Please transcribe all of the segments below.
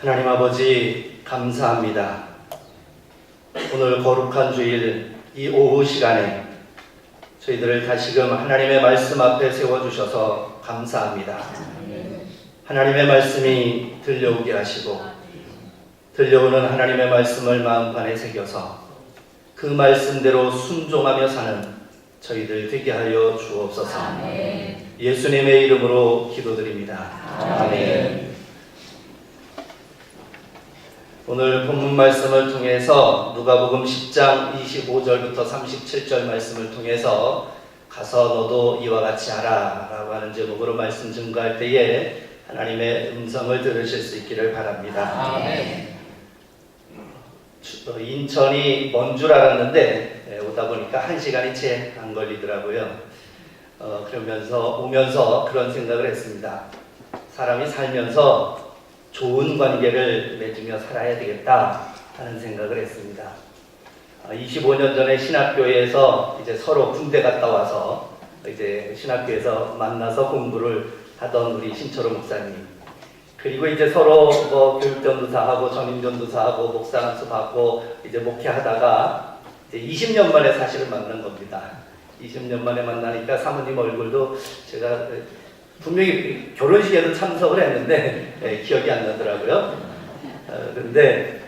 하나님 아버지 감사합니다. 오늘 거룩한 주일 이 오후 시간에 저희들을 다시금 하나님의 말씀 앞에 세워주셔서 감사합니다. 하나님의 말씀이 들려오게 하시고 들려오는 하나님의 말씀을 마음판에 새겨서 그 말씀대로 순종하며 사는 저희들 되게 하여 주옵소서. 예수님의 이름으로 기도드립니다. 아멘. 오늘 본문 말씀을 통해서 누가복음 10장 25절부터 37절 말씀을 통해서 가서 너도 이와 같이 하라 라고 하는 제목으로 말씀 증거할 때에 하나님의 음성을 들으실 수 있기를 바랍니다. 주- 어, 인천이 먼 줄 알았는데 예, 오다 보니까 한 시간이 채 안 걸리더라고요. 어, 그러면서 오면서 그런 생각을 했습니다. 사람이 살면서 좋은 관계를 맺으며 살아야 되겠다 하는 생각을 했습니다. 25년 전에 신학교에서 이제 서로 군대 갔다 와서 이제 신학교에서 만나서 공부를 하던 우리 신철호 목사님 그리고 이제 서로 뭐 교육전도사하고 전임전도사하고 목사 한수 받고 이제 목회하다가 이제 20년 만에 사실을 만난 겁니다. 20년 만에 만나니까 사모님 얼굴도 제가 분명히 결혼식에도 참석을 했는데 예, 기억이 안 나더라고요. 어, 근데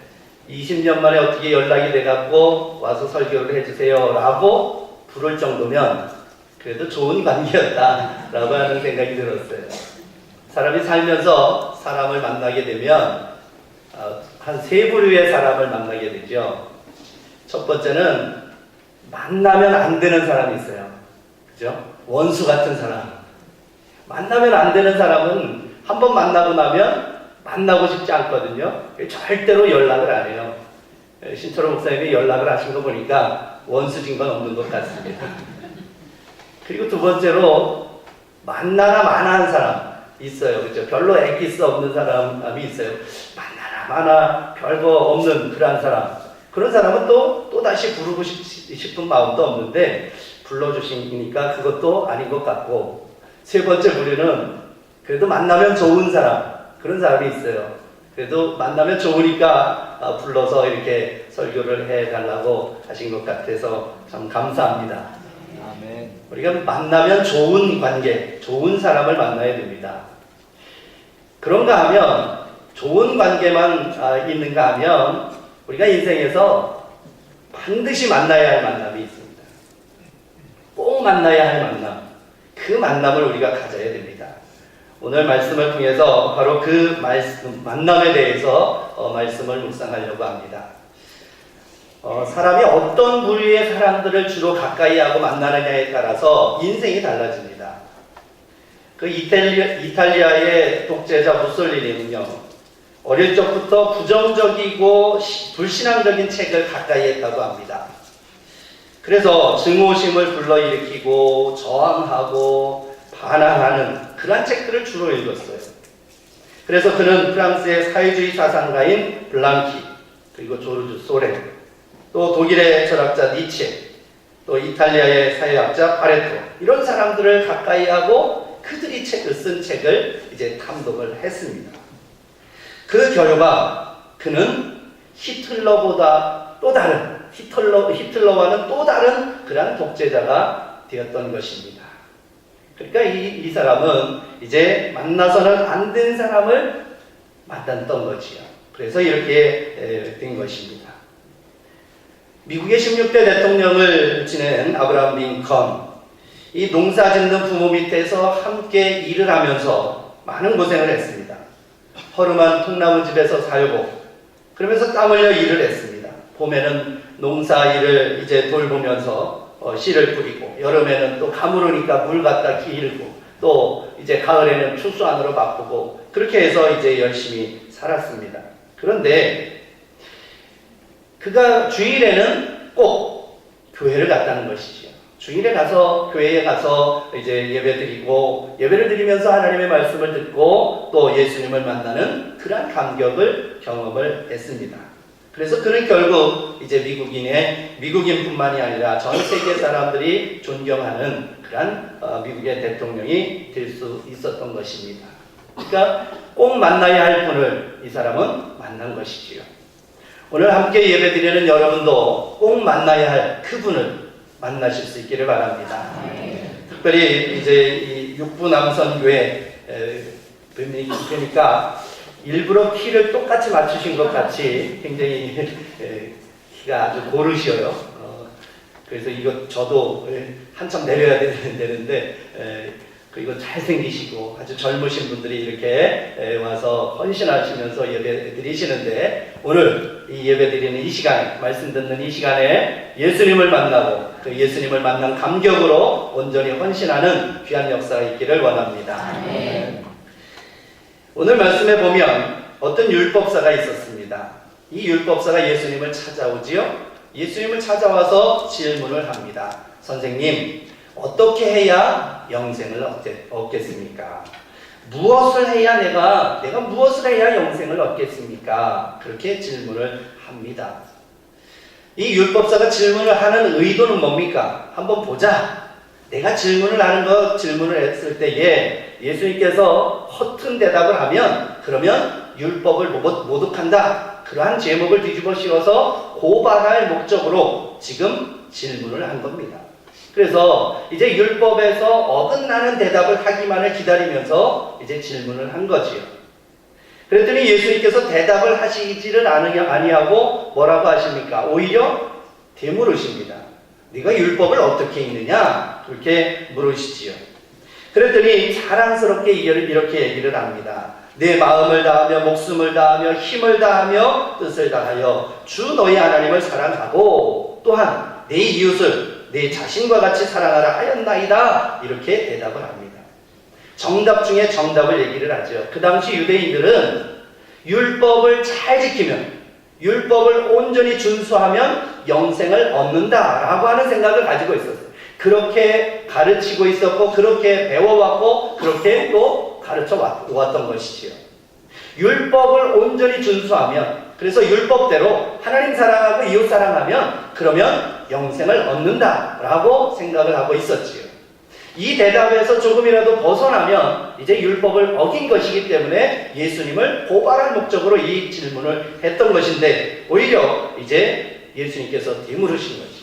20년 만에 어떻게 연락이 돼갖고 와서 설교를 해주세요 라고 부를 정도면 그래도 좋은 관계였다라고 하는 생각이 들었어요. 사람이 살면서 사람을 만나게 되면 어, 한세 부류의 사람을 만나게 되죠. 첫 번째는 만나면 안 되는 사람이 있어요. 그죠? 원수 같은 사람. 만나면 안 되는 사람은 한 번 만나고 나면 만나고 싶지 않거든요. 절대로 연락을 안 해요. 신철호 목사님이 연락을 하신 거 보니까 원수진 건 없는 것 같습니다. 그리고 두 번째로 만나나 마나한 사람 있어요. 그죠? 별로 애기스 없는 사람이 있어요. 만나나 마나 별거 없는 그러한 사람. 그런 사람은 또, 또 다시 부르고 싶, 싶은 마음도 없는데 불러주시니까 그것도 아닌 것 같고 세 번째 부류는 그래도 만나면 좋은 사람 그런 사람이 있어요. 그래도 만나면 좋으니까 아, 불러서 이렇게 설교를 해달라고 하신 것 같아서 참 감사합니다. 아멘. 우리가 만나면 좋은 관계, 좋은 사람을 만나야 됩니다. 그런가 하면 좋은 관계만 아, 있는가 하면 우리가 인생에서 반드시 만나야 할 만남이 있습니다. 꼭 만나야 할 만남. 그 만남을 우리가 가져야 됩니다. 오늘 말씀을 통해서 바로 그 말씀, 만남에 대해서 어, 말씀을 묵상하려고 합니다. 어, 사람이 어떤 부류의 사람들을 주로 가까이 하고 만나느냐에 따라서 인생이 달라집니다. 그 이탈리아, 이탈리아의 독재자 무솔리니는요, 어릴 적부터 부정적이고 시- 불신앙적인 책을 가까이 했다고 합니다. 그래서 증오심을 불러일으키고 저항하고 반항하는 그러한 책들을 주로 읽었어요. 그래서 그는 프랑스의 사회주의 사상가인 블랑키, 그리고 조르주 소렌, 또 독일의 철학자 니체, 또 이탈리아의 사회학자 파레토 이런 사람들을 가까이 하고 그들이 책을 쓴 책을 이제 탐독을 했습니다. 그 결과 그는 히틀러보다 또 다른 히틀러 히틀러와는 또 다른 그러한 독재자가 되었던 것입니다. 그러니까 이, 이 사람은 이제 만나서는 안 된 사람을 만났던 거지요. 그래서 이렇게 에, 된 것입니다. 미국의 16대 대통령을 지낸 아브라함 링컨, 이 농사 짓는 부모 밑에서 함께 일을 하면서 많은 고생을 했습니다. 허름한 통나무 집에서 살고, 그러면서 땀 흘려 일을 했습니다. 봄에는 농사 일을 이제 돌보면서 어, 씨를 뿌리고, 여름에는 또 가물으니까 물 갖다 기르고, 또 이제 가을에는 추수 안으로 바꾸고, 그렇게 해서 이제 열심히 살았습니다. 그런데 그가 주일에는 꼭 교회를 갔다는 것이지요. 주일에 가서 교회에 가서 이제 예배 드리고 예배를 드리면서 하나님의 말씀을 듣고 또 예수님을 만나는 그러한 감격을 경험을 했습니다. 그래서 그는 결국 이제 미국인의 미국인뿐만이 아니라 전 세계 사람들이 존경하는 그러한 어, 미국의 대통령이 될 수 있었던 것입니다. 그러니까 꼭 만나야 할 분을 이 사람은 만난 것이지요. 오늘 함께 예배드리는 여러분도 꼭 만나야 할 그분을 만나실 수 있기를 바랍니다. 특별히 이제 이 육부 남선 교회 에, 뵈니까 일부러 키를 똑같이 맞추신 것 같이 굉장히 에, 키가 아주 고르셔요. 어, 그래서 이거 저도 에, 한참 내려야 되는- 되는데 에, 그리고 잘생기시고 아주 젊으신 분들이 이렇게 에, 와서 헌신하시면서 예배 드리시는데 오늘 이 예배 드리는 이 시간에 말씀 듣는 이 시간에 예수님을 만나고 그 예수님을 만난 감격으로 온전히 헌신하는 귀한 역사가 있기를 원합니다. 오늘 말씀에 보면 어떤 율법사가 있었습니다. 이 율법사가 예수님을 찾아오지요. 예수님을 찾아와서 질문을 합니다. 선생님, 어떻게 해야 영생을 얻겠습니까? 무엇을 해야 내가 내가 무엇을 해야 영생을 얻겠습니까? 그렇게 질문을 합니다. 이 율법사가 질문을 하는 의도는 뭡니까? 한번 보자. 내가 질문을 하는 것 질문을 했을 때에 예수님께서 허튼 대답을 하면 그러면 율법을 모독- 모독한다. 그러한 제목을 뒤집어 씌워서 고발할 목적으로 지금 질문을 한 겁니다. 그래서 이제 율법에서 어긋나는 대답을 하기만을 기다리면서 이제 질문을 한 거지요. 그랬더니 예수님께서 대답을 하시지를 아니하고 뭐라고 하십니까? 오히려 되물으십니다. 네가 율법을 어떻게 읽느냐? 그렇게 물으시지요. 그랬더니 자랑스럽게 이렇게 얘기를 합니다. 내 마음을 다하며 목숨을 다하며 힘을 다하며 뜻을 다하여 주 너희 하나님을 사랑하고 또한 내 이웃을 내 자신과 같이 사랑하라 하였나이다. 이렇게 대답을 합니다. 정답 중에 정답을 얘기를 하죠. 그 당시 유대인들은 율법을 잘 지키면 율법을 온전히 준수하면 영생을 얻는다라고 하는 생각을 가지고 있었어요. 그렇게 가르치고 있었고 그렇게 배워왔고 그렇게 또 가르쳐 왔- 왔던 것이지요. 율법을 온전히 준수하면 그래서 율법대로 하나님 사랑하고 이웃 사랑하면 그러면 영생을 얻는다라고 생각을 하고 있었지요. 이 대답에서 조금이라도 벗어나면 이제 율법을 어긴 것이기 때문에 예수님을 고발할 목적으로 이 질문을 했던 것인데 오히려 이제 예수님께서 뒤물으신 것이죠.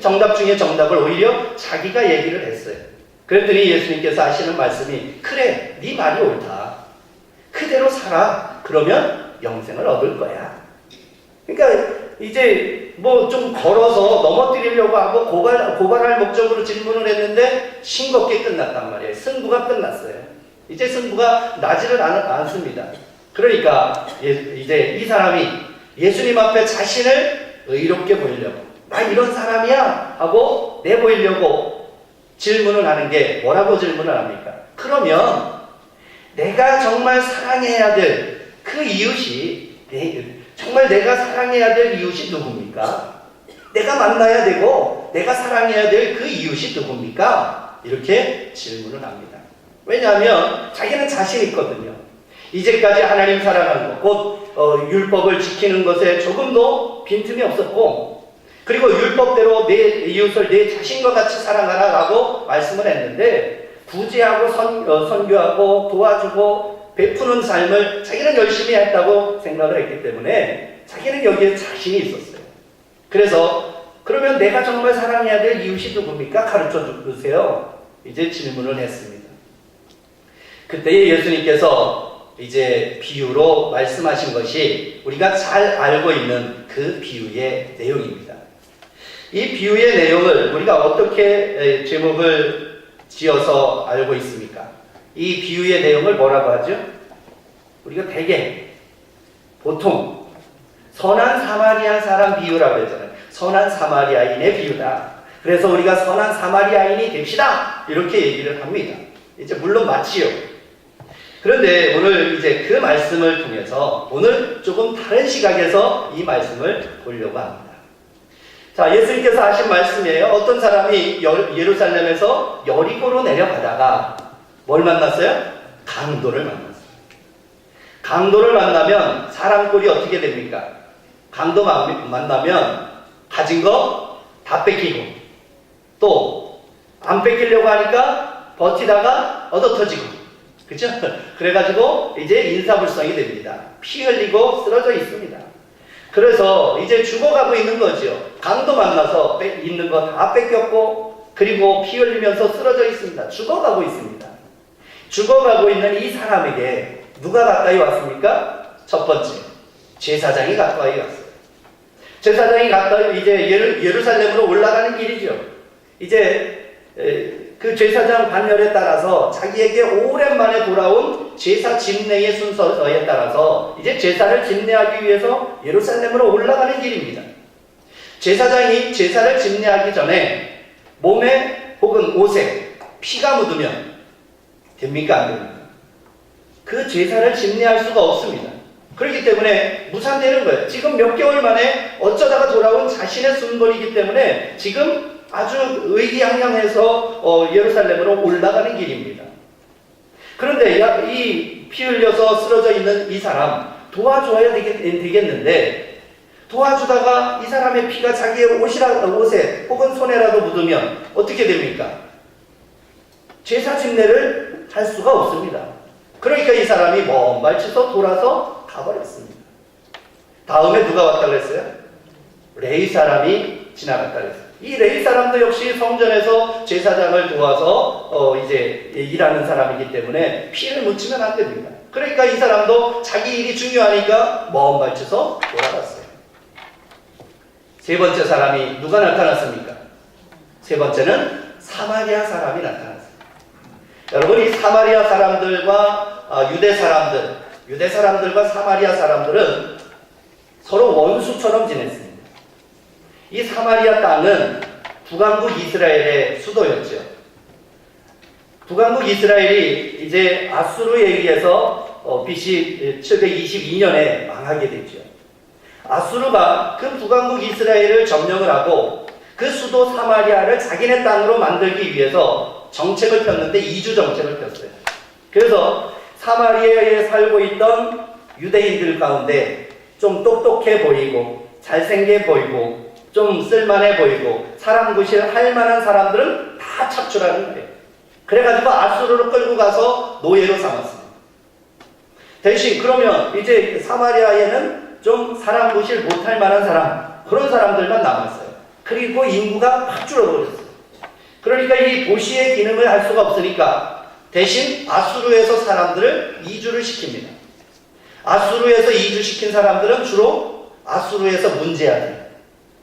정답 중에 정답을 오히려 자기가 얘기를 했어요. 그랬더니 예수님께서 하시는 말씀이 그래 네 말이 옳다. 그대로 살아. 그러면 영생을 얻을 거야. 그러니까 이제 뭐 좀 걸어서 넘어뜨리려고 하고 고발, 고발할 목적으로 질문을 했는데 싱겁게 끝났단 말이에요. 승부가 끝났어요. 이제 승부가 나지를 않, 않습니다. 그러니까 예- 이제 이 사람이 예수님 앞에 자신을 의롭게 보이려고 나 이런 사람이야 하고 내보이려고 질문을 하는 게 뭐라고 질문을 합니까? 그러면 내가 정말 사랑해야 될 그 이웃이 내, 정말 내가 사랑해야 될 이웃이 누굽니까? 내가 만나야 되고 내가 사랑해야 될 그 이웃이 누굽니까? 이렇게 질문을 합니다. 왜냐하면 자기는 자신 있거든요. 이제까지 하나님 사랑하는 것, 곧 어, 율법을 지키는 것에 조금도 빈틈이 없었고 그리고 율법대로 내 이웃을 내 자신과 같이 사랑하라라고 말씀을 했는데 구제하고 선, 어, 선교하고 도와주고 베푸는 삶을 자기는 열심히 했다고 생각을 했기 때문에 자기는 여기에 자신이 있었어요. 그래서 그러면 내가 정말 사랑해야 될 이웃이 누굽니까? 가르쳐 주세요. 이제 질문을 했습니다. 그때 예수님께서 이제 비유로 말씀하신 것이 우리가 잘 알고 있는 그 비유의 내용입니다. 이 비유의 내용을 우리가 어떻게 제목을 지어서 알고 있습니까? 이 비유의 내용을 뭐라고 하죠? 우리가 대개 보통 선한 사마리아 사람 비유라고 했잖아요. 선한 사마리아인의 비유다. 그래서 우리가 선한 사마리아인이 됩시다. 이렇게 얘기를 합니다. 이제 물론 맞지요. 그런데 오늘 이제 그 말씀을 통해서 오늘 조금 다른 시각에서 이 말씀을 보려고 합니다. 자, 예수님께서 하신 말씀이에요. 어떤 사람이 여- 예루살렘에서 여리고로 내려가다가 뭘 만났어요? 강도를 만났어요. 강도를 만나면 사람 꼴이 어떻게 됩니까? 강도 마- 만나면 가진 거 다 뺏기고 또 안 뺏기려고 하니까 버티다가 얻어 터지고 그죠? 그래가지고 이제 인사불성이 됩니다. 피 흘리고 쓰러져 있습니다. 그래서 이제 죽어가고 있는 거죠. 강도 만나서 뺏- 있는 거 다 뺏겼고 그리고 피 흘리면서 쓰러져 있습니다. 죽어가고 있습니다. 죽어가고 있는 이 사람에게 누가 가까이 왔습니까? 첫 번째 제사장이 가까이 왔어요. 제사장이 가까이 이제 예루, 예루살렘으로 올라가는 길이죠. 이제 에, 그 제사장 반열에 따라서 자기에게 오랜만에 돌아온 제사 집례의 순서에 따라서 이제 제사를 집례하기 위해서 예루살렘으로 올라가는 길입니다. 제사장이 제사를 집례하기 전에 몸에 혹은 옷에 피가 묻으면 됩니까? 안 됩니까? 그 제사를 집례할 수가 없습니다. 그렇기 때문에 무산되는 거예요. 지금 몇 개월 만에 어쩌다가 돌아온 자신의 순번이기 때문에 지금 아주 의기양양해서 어, 예루살렘으로 올라가는 길입니다. 그런데 이 피 흘려서 쓰러져 있는 이 사람 도와줘야 되겠, 되겠는데 도와주다가 이 사람의 피가 자기의 옷이라, 옷에 혹은 손에라도 묻으면 어떻게 됩니까? 제사 집례를 할 수가 없습니다. 그러니까 이 사람이 먼 발치서 돌아서 가버렸습니다. 다음에 누가 왔다 그랬어요? 레이 사람이 지나갔다 그랬어요. 이 레이 사람도 역시 성전에서 제사장을 도와서 어 이제 일하는 사람이기 때문에 피를 묻히면 안 됩니다. 그러니까 이 사람도 자기 일이 중요하니까 먼 발치서 돌아갔어요. 세 번째 사람이 누가 나타났습니까? 세 번째는 사마리아 사람이 나타났어요. 여러분 이 사마리아 사람들과 아, 유대 사람들, 유대 사람들과 사마리아 사람들은 서로 원수처럼 지냈습니다. 이 사마리아 땅은 북왕국 이스라엘의 수도였죠. 북왕국 이스라엘이 이제 아수르에 의해서 어, BC 722년에 망하게 됐죠. 아수르가 그 북왕국 이스라엘을 점령을 하고 그 수도 사마리아를 자기네 땅으로 만들기 위해서 정책을 폈는데 이주 정책을 폈어요. 그래서 사마리아에 살고 있던 유대인들 가운데 좀 똑똑해 보이고 잘생겨 보이고 좀 쓸만해 보이고 사람 구실 할 만한 사람들은 다 착출하는 거예요. 그래가지고 아수르로 끌고 가서 노예로 삼았습니다. 대신 그러면 이제 사마리아에는 좀 사람 구실 못할 만한 사람 그런 사람들만 남았어요. 그리고 인구가 확 줄어버렸어요. 그러니까 이 도시의 기능을 할 수가 없으니까 대신 아수르에서 사람들을 이주를 시킵니다. 아수르에서 이주시킨 사람들은 주로 아수르에서 문제아들,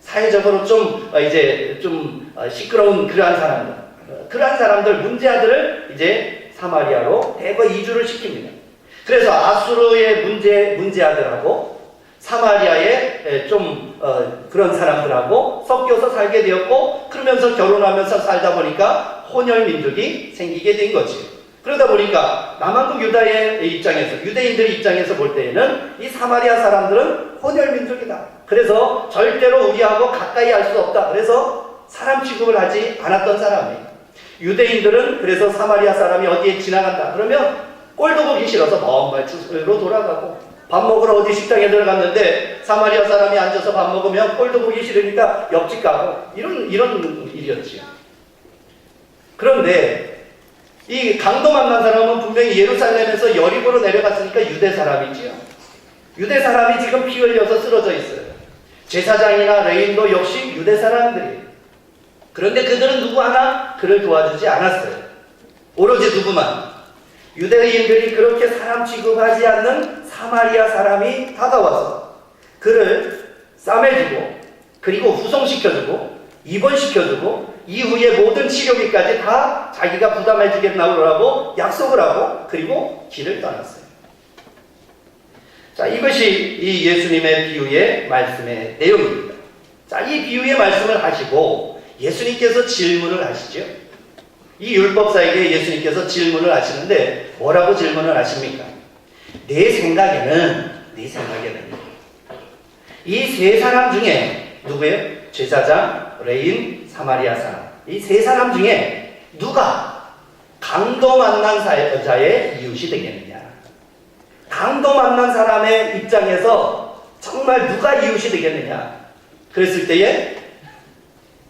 사회적으로 좀 어, 이제 좀 어, 시끄러운 그러한 사람들, 어, 그러한 사람들 문제아들을 이제 사마리아로 대거 이주를 시킵니다. 그래서 아수르의 문제 문제아들하고 사마리아의 에, 좀 어, 그런 사람들하고 섞여서 살게 되었고 그러면서 결혼하면서 살다 보니까 혼혈 민족이 생기게 된 거지. 그러다 보니까 남한국 유다의 입장에서 유대인들 입장에서 볼 때에는 이 사마리아 사람들은 혼혈 민족이다. 그래서 절대로 우리하고 가까이 할 수 없다. 그래서 사람 취급을 하지 않았던 사람이에요. 유대인들은 그래서 사마리아 사람이 어디에 지나간다. 그러면 꼴도 보기 싫어서 먼 발치로 돌아가고 밥 먹으러 어디 식당에 들어갔는데 사마리아 사람이 앉아서 밥 먹으면 꼴도 보기 싫으니까 옆집 가고 이런 이런 일이었지요. 그런데 이 강도 만난 사람은 분명히 예루살렘에서 여리고로 내려갔으니까 유대 사람이지요. 유대 사람이 지금 피 흘려서 쓰러져 있어요. 제사장이나 레인도 역시 유대 사람들이에요. 그런데 그들은 누구 하나 그를 도와주지 않았어요. 오로지 누구만 유대인들이 그렇게 사람 취급하지 않는 사마리아 사람이 다가와서 그를 싸매주고 그리고 후송시켜주고 입원시켜주고 이후에 모든 치료비까지 다 자기가 부담해 주겠다고 약속을 하고 그리고 길을 떠났어요. 자, 이것이 이 예수님의 비유의 말씀의 내용입니다. 자, 이 비유의 말씀을 하시고 예수님께서 질문을 하시죠. 이 율법사에게 예수님께서 질문을 하시는데 뭐라고 질문을 하십니까? 내 생각에는 내 생각에는 이 세 사람 중에 누구예요? 제사장, 레인, 사마리아 사람 이 세 사람 중에 누가 강도 만난 자의 이웃이 되겠느냐? 강도 만난 사람의 입장에서 정말 누가 이웃이 되겠느냐? 그랬을 때에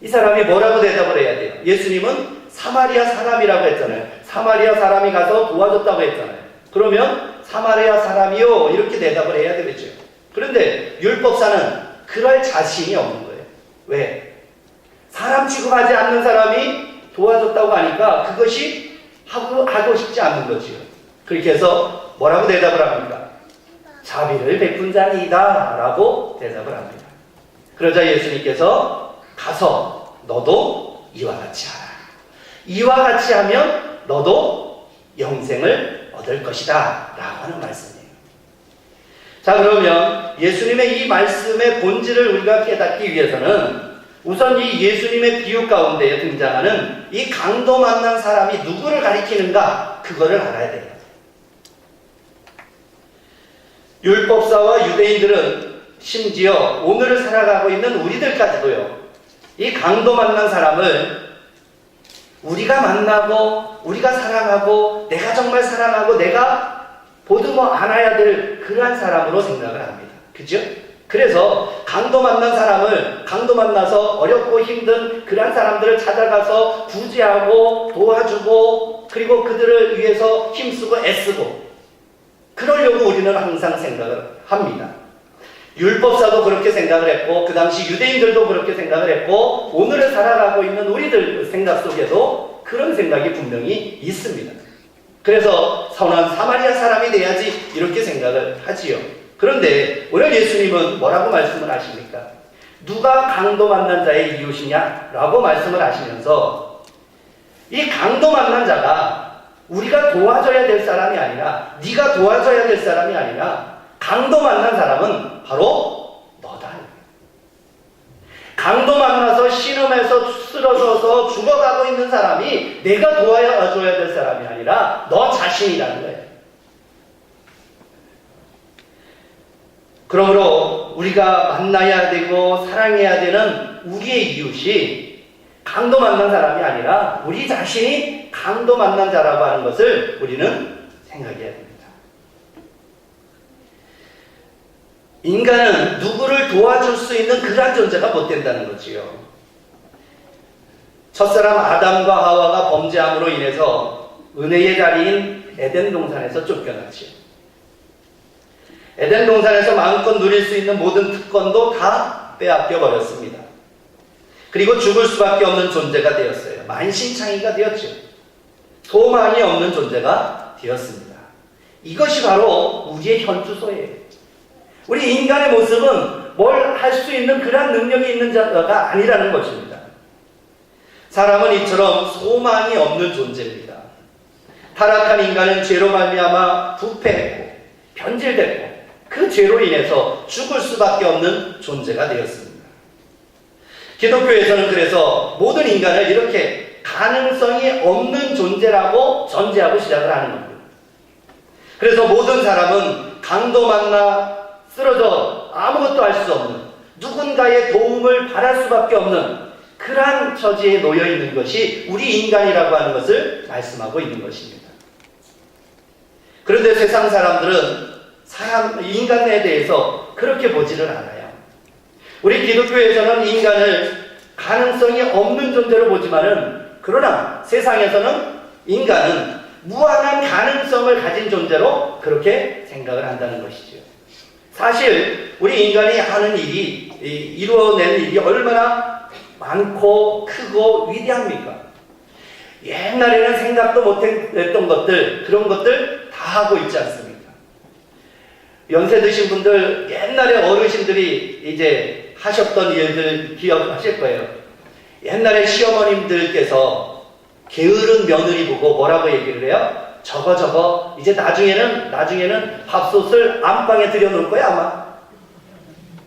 이 사람이 뭐라고 대답을 해야 돼요? 예수님은 사마리아 사람이라고 했잖아요. 사마리아 사람이 가서 도와줬다고 했잖아요. 그러면 사마리아 사람이요 이렇게 대답을 해야 되겠죠. 그런데 율법사는 그럴 자신이 없는 거예요. 왜? 사람 취급하지 않는 사람이 도와줬다고 하니까 그것이 하고, 하고 싶지 않는 거지요. 그렇게 해서 뭐라고 대답을 합니까? 자비를 베푼 자니이다 라고 대답을 합니다. 그러자 예수님께서 가서 너도 이와 같이 하라. 이와 같이 하면 너도 영생을 얻을 것이다 라고 하는 말씀이에요. 자 그러면 예수님의 이 말씀의 본질을 우리가 깨닫기 위해서는 우선 이 예수님의 비유 가운데 등장하는 이 강도 만난 사람이 누구를 가리키는가 그거를 알아야 돼요. 율법사와 유대인들은 심지어 오늘을 살아가고 있는 우리들까지도요. 이 강도 만난 사람을 우리가 만나고 우리가 사랑하고 내가 정말 사랑하고 내가 보듬어 안아야 될 그러한 사람으로 생각을 합니다. 그죠? 그래서 강도 만난 사람을 강도 만나서 어렵고 힘든 그러한 사람들을 찾아가서 구제하고 도와주고 그리고 그들을 위해서 힘쓰고 애쓰고 그러려고 우리는 항상 생각을 합니다. 율법사도 그렇게 생각을 했고 그 당시 유대인들도 그렇게 생각을 했고 오늘을 살아가고 있는 우리들 생각 속에도 그런 생각이 분명히 있습니다. 그래서 선한 사마리아 사람이 돼야지 이렇게 생각을 하지요. 그런데 오늘 예수님은 뭐라고 말씀을 하십니까? 누가 강도 만난 자의 이웃이냐? 라고 말씀을 하시면서 이 강도 만난 자가 우리가 도와줘야 될 사람이 아니라 네가 도와줘야 될 사람이 아니라 강도 만난 사람은 바로 너다. 강도 만나서 신음에서 쓰러져서 죽어가고 있는 사람이 내가 도와줘야 될 사람이 아니라 너 자신이라는 거예요. 그러므로 우리가 만나야 되고 사랑해야 되는 우리의 이웃이 강도 만난 사람이 아니라 우리 자신이 강도 만난 자라고 하는 것을 우리는 생각해야 됩니다. 인간은 누구를 도와줄 수 있는 그러한 존재가 못 된다는 거지요. 첫사람 아담과 하와가 범죄함으로 인해서 은혜의 자리인 에덴 동산에서 쫓겨났지요. 에덴 동산에서 마음껏 누릴 수 있는 모든 특권도 다 빼앗겨 버렸습니다. 그리고 죽을 수밖에 없는 존재가 되었어요. 만신창이가 되었죠. 소망이 없는 존재가 되었습니다. 이것이 바로 우리의 현주소예요. 우리 인간의 모습은 뭘 할 수 있는 그러한 능력이 있는 자가 아니라는 것입니다. 사람은 이처럼 소망이 없는 존재입니다. 타락한 인간은 죄로 말미암아 부패했고 변질됐고 그 죄로 인해서 죽을 수밖에 없는 존재가 되었습니다. 기독교에서는 그래서 모든 인간을 이렇게 가능성이 없는 존재라고 전제하고 시작을 하는 겁니다. 그래서 모든 사람은 강도 만나 쓰러져 아무것도 할 수 없는 누군가의 도움을 바랄 수밖에 없는 그러한 처지에 놓여 있는 것이 우리 인간이라고 하는 것을 말씀하고 있는 것입니다. 그런데 세상 사람들은 사람, 인간에 대해서 그렇게 보지를 않아요. 우리 기독교에서는 인간을 가능성이 없는 존재로 보지만은 그러나 세상에서는 인간은 무한한 가능성을 가진 존재로 그렇게 생각을 한다는 것이죠. 사실 우리 인간이 하는 일이 이루어낸 일이 얼마나 많고 크고 위대합니까? 옛날에는 생각도 못했던 것들 그런 것들 다 하고 있지 않습니까? 연세 드신 분들 옛날에 어르신들이 이제 하셨던 일들 기억하실 거예요. 옛날에 시어머님들께서 게으른 며느리 보고 뭐라고 얘기를 해요? 저거 저거 이제 나중에는 나중에는 밥솥을 안방에 들여놓을 거야 아마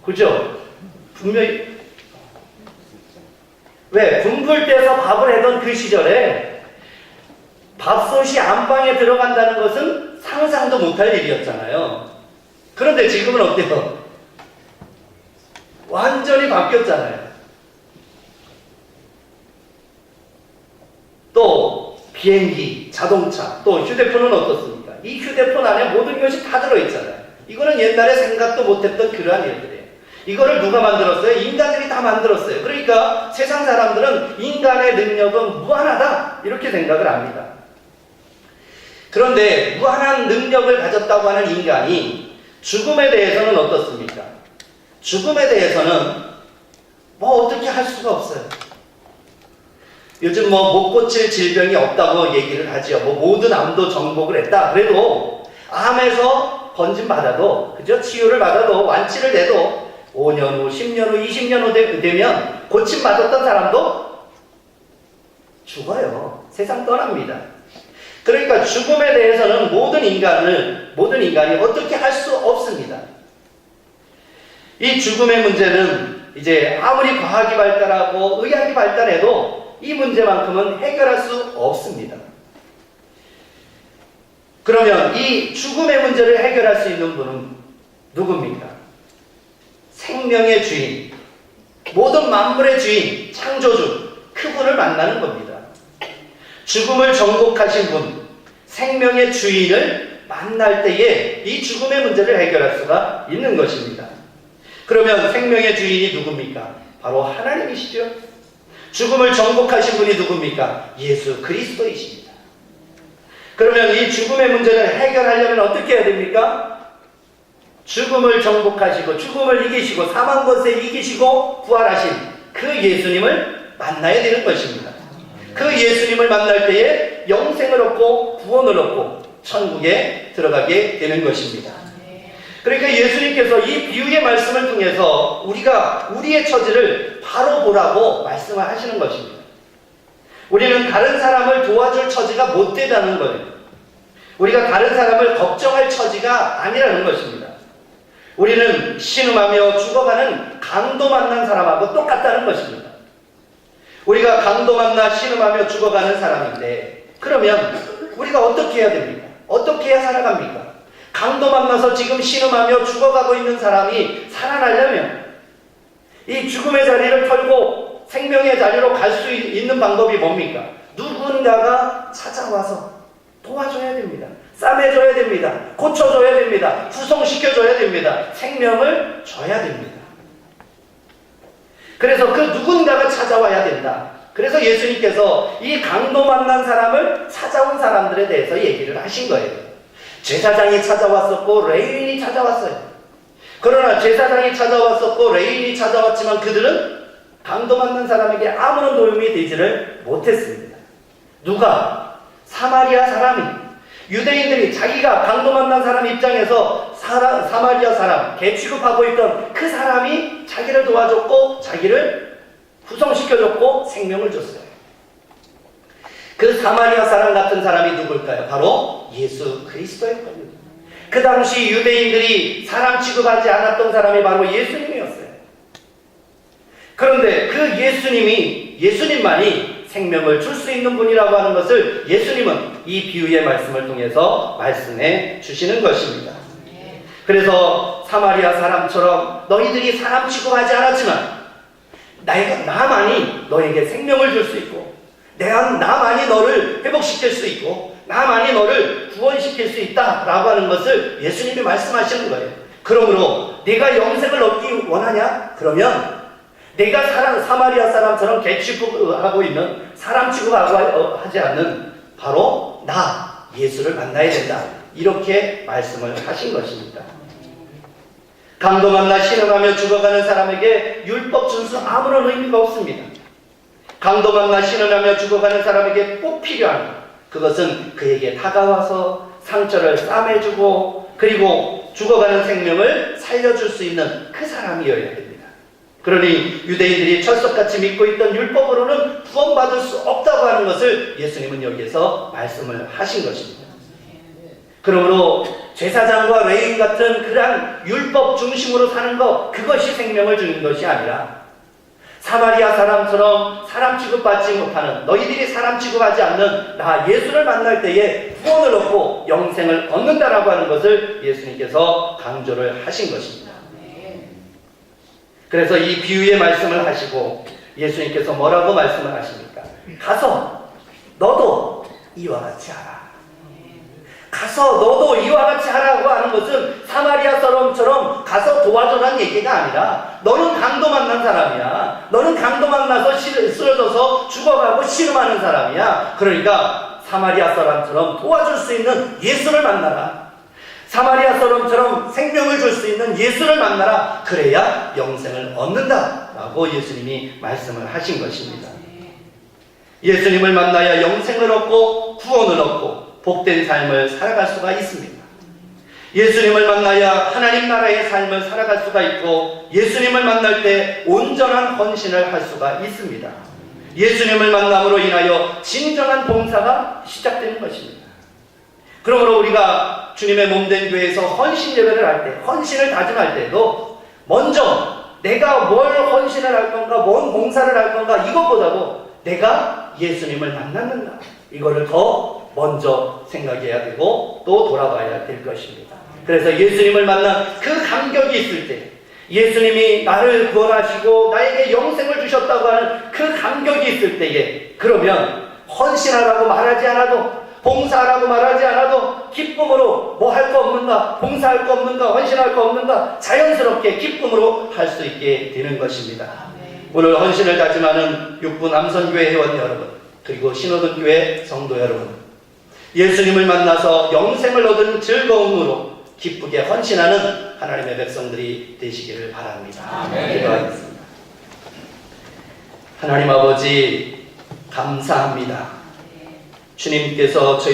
그죠? 분명히 왜 때서 밥을 하던 그 시절에 밥솥이 안방에 들어간다는 것은 상상도 못할 일이었잖아요. 그런데 지금은 어때요? 완전히 바뀌었잖아요. 또 비행기, 자동차, 또 휴대폰은 어떻습니까? 이 휴대폰 안에 모든 것이 다 들어있잖아요. 이거는 옛날에 생각도 못했던 그러한 일들이에요. 이거를 누가 만들었어요? 인간들이 다 만들었어요. 그러니까 세상 사람들은 인간의 능력은 무한하다. 이렇게 생각을 합니다. 그런데 무한한 능력을 가졌다고 하는 인간이 죽음에 대해서는 어떻습니까? 죽음에 대해서는 뭐 어떻게 할 수가 없어요. 요즘 뭐 못 고칠 질병이 없다고 얘기를 하지요. 뭐 모든 암도 정복을 했다. 그래도 암에서 번짐 받아도 그죠? 치유를 받아도 완치를 돼도 5년 후, 10년 후, 20년 후 되- 되면 고침 받았던 사람도 죽어요. 세상 떠납니다. 그러니까 죽음에 대해서는 모든 인간을 모든 인간이 어떻게 할 수 없습니다. 이 죽음의 문제는 이제 아무리 과학이 발달하고 의학이 발달해도 이 문제만큼은 해결할 수 없습니다. 그러면 이 죽음의 문제를 해결할 수 있는 분은 누굽니까? 생명의 주인, 모든 만물의 주인, 창조주, 그분을 만나는 겁니다. 죽음을 정복하신 분, 생명의 주인을 만날 때에 이 죽음의 문제를 해결할 수가 있는 것입니다. 그러면 생명의 주인이 누굽니까? 바로 하나님이시죠. 죽음을 정복하신 분이 누굽니까? 예수 그리스도이십니다. 그러면 이 죽음의 문제를 해결하려면 어떻게 해야 됩니까? 죽음을 정복하시고 죽음을 이기시고 사망 것에 이기시고 부활하신 그 예수님을 만나야 되는 것입니다. 그 예수님을 만날 때에 영생을 얻고 구원을 얻고 천국에 들어가게 되는 것입니다. 그러니까 예수님께서 이 비유의 말씀을 통해서 우리가 우리의 처지를 바로 보라고 말씀을 하시는 것입니다. 우리는 다른 사람을 도와줄 처지가 못 되다는 거예요. 우리가 다른 사람을 걱정할 처지가 아니라는 것입니다. 우리는 신음하며 죽어가는 강도 만난 사람하고 똑같다는 것입니다. 우리가 강도 만나 신음하며 죽어가는 사람인데 그러면 우리가 어떻게 해야 됩니까? 어떻게 해야 살아갑니까? 강도 만나서 지금 신음하며 죽어가고 있는 사람이 살아나려면 이 죽음의 자리를 털고 생명의 자리로 갈 수 있는 방법이 뭡니까? 누군가가 찾아와서 도와줘야 됩니다. 싸매줘야 됩니다. 고쳐줘야 됩니다. 구성시켜줘야 됩니다. 생명을 줘야 됩니다. 그래서 그 누군가가 찾아와야 된다. 그래서 예수님께서 이 강도 만난 사람을 찾아온 사람들에 대해서 얘기를 하신 거예요. 제사장이 찾아왔었고 레인이 찾아왔어요. 그러나 제사장이 찾아왔었고 레인이 찾아왔지만 그들은 강도 만난 사람에게 아무런 도움이 되지를 못했습니다. 누가? 사마리아 사람이 유대인들이 자기가 강도 만난 사람 입장에서 사라, 사마리아 사람, 개 취급하고 있던 그 사람이 자기를 도와줬고 자기를 구성시켜줬고 생명을 줬어요. 그 사마리아 사람 같은 사람이 누굴까요? 바로 예수 그리스도일 겁니다. 그 당시 유대인들이 사람 취급하지 않았던 사람이 바로 예수님이었어요. 그런데 그 예수님이 예수님만이 생명을 줄 수 있는 분이라고 하는 것을 예수님은 이 비유의 말씀을 통해서 말씀해 주시는 것입니다. 그래서 사마리아 사람처럼 너희들이 사람 취급하지 않았지만 내가 나만이 너에게 생명을 줄 수 있고 내가 나만이 너를 회복시킬 수 있고 나만이 너를 구원시킬 수 있다라고 하는 것을 예수님이 말씀하시는 거예요. 그러므로 네가 영생을 얻기 원하냐? 그러면 내가 사람, 사마리아 사람처럼 개 취급하고 있는 사람 취급하고 하지 않는 바로 나 예수를 만나야 된다. 이렇게 말씀을 하신 것입니다. 강도 만나 신음하며 죽어가는 사람에게 율법 준수 아무런 의미가 없습니다. 강도 만나 신음하며 죽어가는 사람에게 꼭 필요한 것. 그것은 그에게 다가와서 상처를 싸매주고 그리고 죽어가는 생명을 살려줄 수 있는 그 사람이어야 됩니다. 그러니 유대인들이 철석같이 믿고 있던 율법으로는 구원받을 수 없다고 하는 것을 예수님은 여기에서 말씀을 하신 것입니다. 그러므로 제사장과 레인 같은 그러한 율법 중심으로 사는 것 그것이 생명을 주는 것이 아니라 사마리아 사람처럼 사람 취급받지 못하는 너희들이 사람 취급하지 않는 나 예수를 만날 때에 구원을 얻고 영생을 얻는다라고 하는 것을 예수님께서 강조를 하신 것입니다. 그래서 이 비유의 말씀을 하시고 예수님께서 뭐라고 말씀을 하십니까? 가서 너도 이와 같이 하라. 가서 너도 이와 같이 하라고 하는 것은 사마리아 사람처럼 가서 도와줘라는 얘기가 아니라 너는 강도 만난 사람이야. 너는 강도 만나서 시- 쓰러져서 죽어가고 씨름하는 사람이야. 그러니까 사마리아 사람처럼 도와줄 수 있는 예수를 만나라. 사마리아 사람처럼 생명을 줄 수 있는 예수를 만나라. 그래야 영생을 얻는다. 라고 예수님이 말씀을 하신 것입니다. 예수님을 만나야 영생을 얻고 구원을 얻고 복된 삶을 살아갈 수가 있습니다. 예수님을 만나야 하나님 나라의 삶을 살아갈 수가 있고 예수님을 만날 때 온전한 헌신을 할 수가 있습니다. 예수님을 만남으로 인하여 진정한 봉사가 시작되는 것입니다. 그러므로 우리가 주님의 몸된 교회에서 헌신 예배를 할 때, 헌신을 다짐할 때도 먼저 내가 뭘 헌신을 할 건가, 뭔 봉사를 할 건가 이것보다도 내가 예수님을 만났는가 이거를 더 먼저 생각해야 되고 또 돌아봐야 될 것입니다. 그래서 예수님을 만난 그 감격이 있을 때 예수님이 나를 구원하시고 나에게 영생을 주셨다고 하는 그 감격이 있을 때에 그러면 헌신하라고 말하지 않아도 봉사하라고 말하지 않아도 기쁨으로 뭐 할 거 없는가 봉사할 거 없는가 헌신할 거 없는가 자연스럽게 기쁨으로 할 수 있게 되는 것입니다. 오늘 헌신을 다짐하는 육부 남선교회 회원 여러분 그리고 신호등교회 성도 여러분 예수님을 만나서 영생을 얻은 즐거움으로 기쁘게 헌신하는 하나님의 백성들이 되시기를 바랍니다. 기도하겠습니다. 하나님 아버지 감사합니다. 주님께서 저희